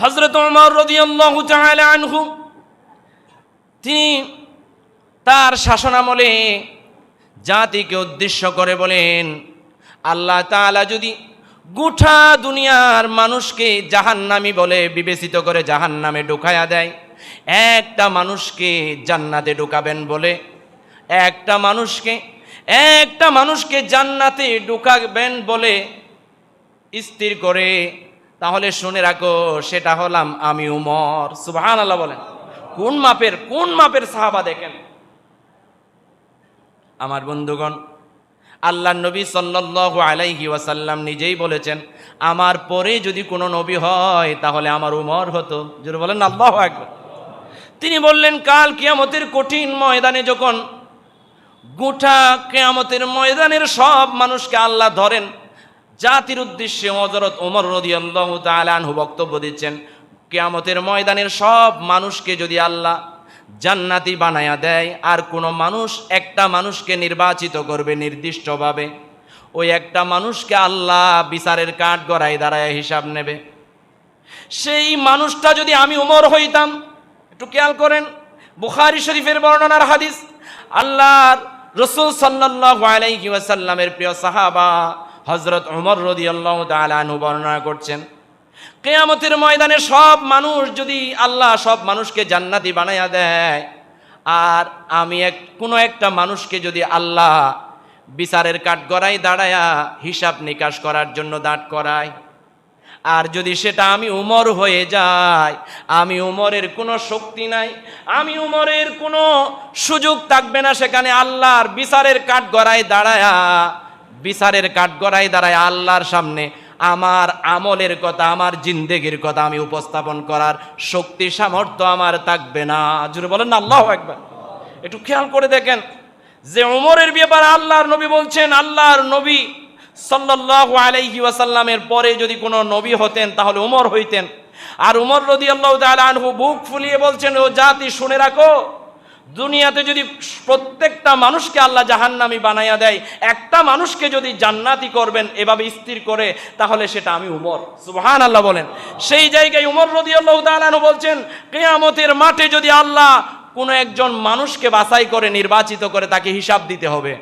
হজরত উমর রাদিয়াল্লাহু আনহু, তিনি তার শাসনামলে জাতিকে উদ্দেশ্য করে বলেন, আল্লাহ তাআলা যদি গোটা দুনিয়ার মানুষকে জাহান্নামী বলে বিবেচিত করে জাহান্নামে ঢুকায়া দেয়, একটা মানুষকে জান্নাতে ঢুকাবেন বলে, একটা মানুষকে একটা মানুষকে জান্নাতে ঢুকাবেন বলে স্থির করে তাহলে শুনে রাখো, সেটা হলাম আমি উমর। সুবহান আল্লাহ বলেন। কোন মাপের কোন মাপের সাহাবা দেখেন? আমার বন্ধুগণ আল্লাহ নবী সাল্লাল্লাহু আলাইহি ওয়াসাল্লাম নিজেই বলেছেন, আমার পরে যদি কোনো নবী হয়, তাহলে আমার উমর হতো। যদি বলেন আল্লাহ একবার তিনি বললেন, কাল কিয়ামতের কঠিন ময়দানে যখন গোটা কেয়ামতের ময়দানের সব মানুষকে আল্লাহ ধরেন জাতির উদ্দেশ্যে হজরত ওমর রদি আল্লাহ তালানহু বক্তব্য দিচ্ছেন, কেয়ামতের ময়দানের সব মানুষকে যদি আল্লাহ জান্নাতি বানায়া দেয়, আর কোনো মানুষ একটা মানুষকে নির্বাচিত করবে নির্দিষ্টভাবে, ওই একটা মানুষকে আল্লাহ বিচারের কাঠ গড়াই দাঁড়ায় হিসাব নেবে। সেই মানুষটা যদি আমি উমর হইতাম, একটু খেয়াল করেন, বুখারি শরীফের বর্ণনার হাদিস, আল্লাহর রসুল সাল্লাল্লাহু আলাইহি প্রিয় সাহাবা হজরত উমর রাদিয়াল্লাহু তাআলা আনহু বর্ণনা করছেন, কেয়ামতের ময়দানে সব মানুষ যদি আল্লাহ সব মানুষকে জান্নাতি বানায়া দেয়, আর আমি এক, কোনো একটা মানুষকে যদি আল্লাহ বিচারের কাঠ গড়াই দাঁড়ায়া হিসাব নিকাশ করার জন্য দাঁড় করায়, আর যদি সেটা আমি উমর হয়ে যাই, আমি উমরের কোনো শক্তি নাই, আমি উমরের কোনো সুযোগ থাকবে না সেখানে আল্লাহর বিচারের কাঠ গড়ায় দাঁড়ায়া বিচারের কাঠ গড়ায় দাঁড়ায় আল্লাহর সামনে, আমার আমলের কথা, আমার জিন্দেগির কথা আমি উপস্থাপন করার শক্তি, সামর্থ্য আমার থাকবে না। জুড়ে বলেন না, আল্লাহ একবার একটু খেয়াল করে দেখেন যে উমরের ব্যাপারে আল্লাহর নবী বলছেন, আল্লাহর নবী সাল্লাল্লাহু আলাইহি ওয়াসাল্লামের পরে যদি কোনো নবী হতেন, তাহলে উমর হইতেন। আর উমর তাআলা আনহু বুক ফুলিয়ে বলছেন, ও জাতি শুনে রাখো দুনিয়াতে যদি প্রত্যেকটা মানুষকে আল্লাহ জাহান্নামি বানাইয়া দেয়, একটা মানুষকে যদি জান্নাতি করবেন, এভাবে স্থির করে, তাহলে সেটা আমি উমর। সুবহান আল্লাহ বলেন। সেই জায়গায় উমর তাআলা আনহু বলছেন, কেয়ামতের মাঠে যদি আল্লাহ কোনো একজন মানুষকে বাছাই করে, নির্বাচিত করে, তাকে হিসাব দিতে হবে।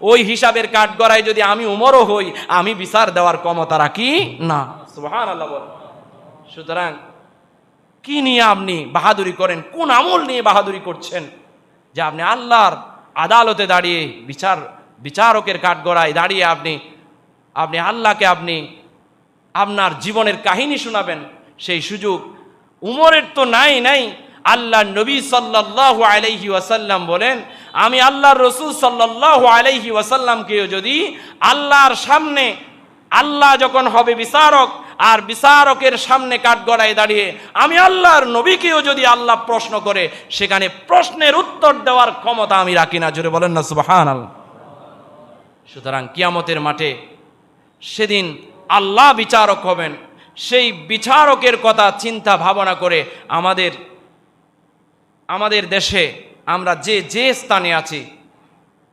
ওই হিসাবের কাঠগড়ায় যদি আমি উমরও হই, আমি বিচার দেওয়ার ক্ষমতা রাখি না। সুবহান আল্লাহ বলেন। সুতরাং কি নিয়ে আপনি বাহাদুরি করেন? কোন আমল নিয়ে বাহাদুরি করছেন? যে আপনি আল্লাহর আদালতে দাঁড়িয়ে বিচার, বিচারকের কাঠগড়ায় দাঁড়িয়ে আপনি আপনি আল্লাহকে আপনি আপনার জীবনের কাহিনী শোনাবেন, সেই সুযোগ উমরের তো নাই নাই। আল্লাহ নবী সাল্লাল্লাহু আলাইহি ওয়াসাল্লাম বলেন, আমি আল্লাহর রসুল সাল্লাল্লাহু আলাইহি ওয়াসাল্লামকেও যদি আল্লাহর সামনে আল্লাহ যখন হবে বিচারক আর বিচারকের সামনে কাঠগড়ায় দাঁড়িয়ে আমি আল্লাহর নবীকেও যদি আল্লাহ প্রশ্ন করে, সেখানে প্রশ্নের উত্তর দেওয়ার ক্ষমতা আমি রাখি না। জোরে বলেন না সুবাহান সুতরাং কিয়ামতের মাঠে সেদিন আল্লাহ বিচারক হবেন, সেই বিচারকের কথা চিন্তা ভাবনা করে আমাদের আমাদের দেশে আমরা যে যে স্থানে আছি,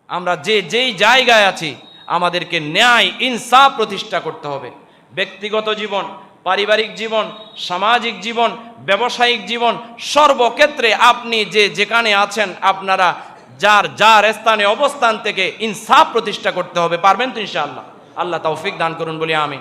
আমরা যে যেই জায়গায় আছি, আমাদেরকে ন্যায়, ইনসাফ প্রতিষ্ঠা করতে হবে। ব্যক্তিগত জীবন, পারিবারিক জীবন, সামাজিক জীবন, ব্যবসায়িক জীবন, সর্বক্ষেত্রে আপনি যে যেখানে আছেন, আপনারা যার যার স্থানে অবস্থান থেকে ইনসাফ প্রতিষ্ঠা করতে হবে। পারবেন তো ইনশাআল্লাহ? আল্লাহ তৌফিক দান করুন বলি আমি